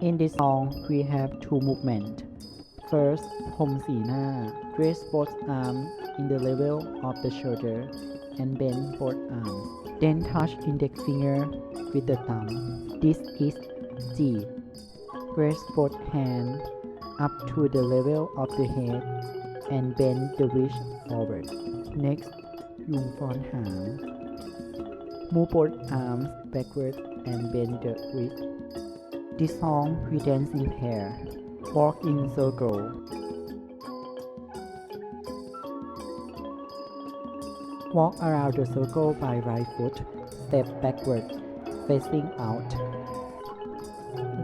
In this song, we have two movements. First, Hom Sina, raise both arms in the level of the shoulder and bend both arms. Then touch index finger with the thumb. This is G. Raise both hands up to the level of the head and bend the wrist forward. Next, Yung front arm. Move both arms backward and bend the wrist this song we dance in pair. Walk in circle. Walk around the circle by right foot. Step backward, facing out.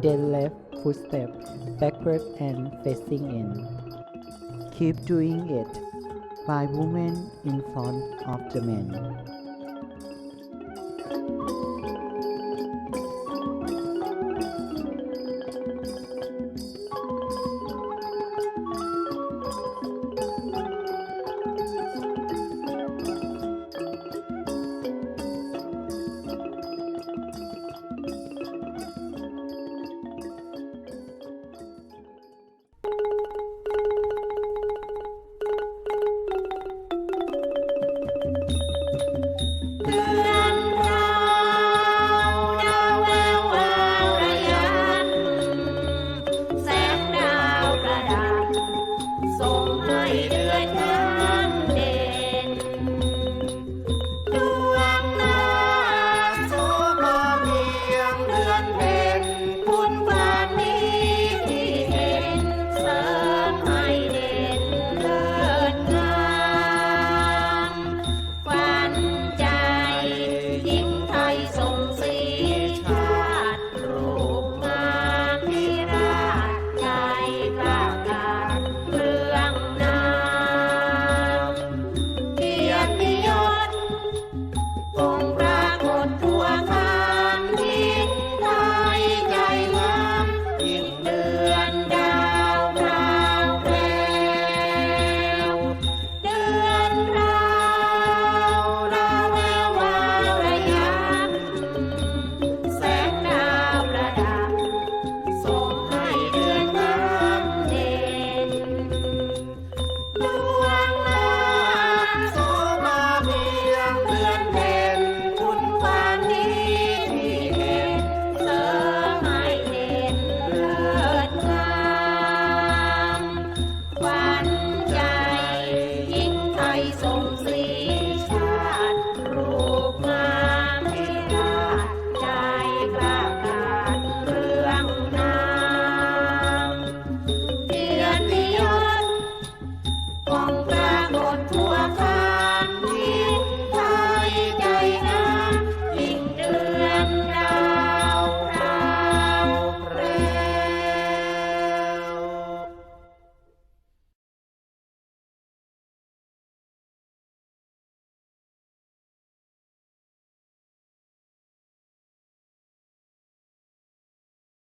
Then left foot step backward and facing in. Keep doing it. by women in front of the men. า